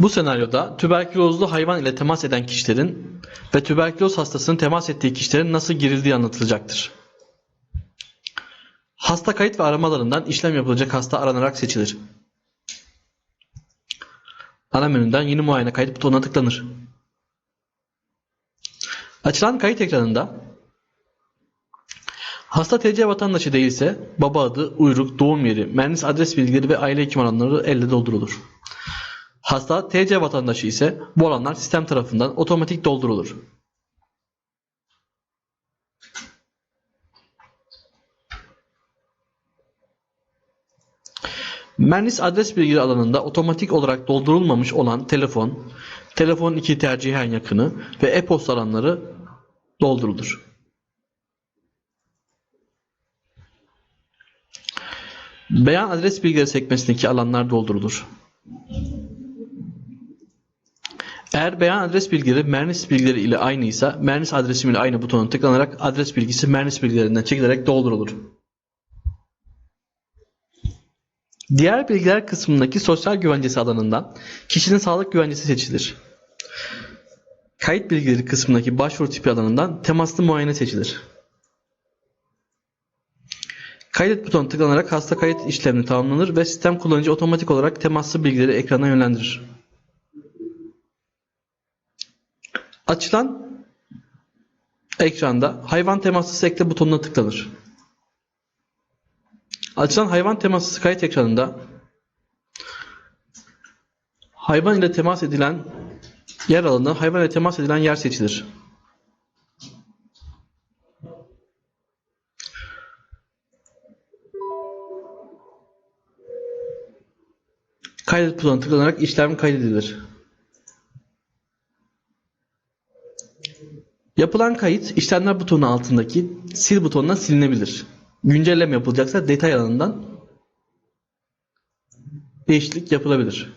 Bu senaryoda tüberkülozlu hayvan ile temas eden kişilerin ve tüberküloz hastasının temas ettiği kişilerin nasıl girildiği anlatılacaktır. Hasta kayıt ve aramalarından işlem yapılacak hasta aranarak seçilir. Ana menüden yeni muayene kayıt butonuna tıklanır. Açılan kayıt ekranında hasta TC vatandaşı değilse baba adı, uyruk, doğum yeri, mühendis adres bilgileri ve aile hekim alanları elle doldurulur. Hasta TC vatandaşı ise bu alanlar sistem tarafından otomatik doldurulur. Mühendis adres bilgileri alanında otomatik olarak doldurulmamış olan telefon, telefon 2 tercihen yakını ve e-posta alanları doldurulur. Beyan adres bilgileri sekmesindeki alanlar doldurulur. Eğer beyan adres bilgileri Mernis bilgileri ile aynıysa Mernis adresim ile aynı butonuna tıklanarak adres bilgisi Mernis bilgilerinden çekilerek doldurulur. Diğer bilgiler kısmındaki sosyal güvencesi alanından kişinin sağlık güvencesi seçilir. Kayıt bilgileri kısmındaki başvuru tipi alanından temaslı muayene seçilir. Kaydet butonu tıklanarak hasta kayıt işlemi tamamlanır ve sistem kullanıcı otomatik olarak temaslı bilgileri ekrana yönlendirir. Açılan ekranda hayvan temaslısı ekle butonuna tıklanır. Açılan hayvan temaslısı kayıt ekranında hayvan ile temas edilen yer alanı hayvan ile temas edilen yer seçilir. Kaydet butonuna tıklanarak işlem kaydedilir. Yapılan kayıt işlemler butonu altındaki sil butonuna silinebilir. Güncelleme yapılacaksa detay alanından değişiklik yapılabilir.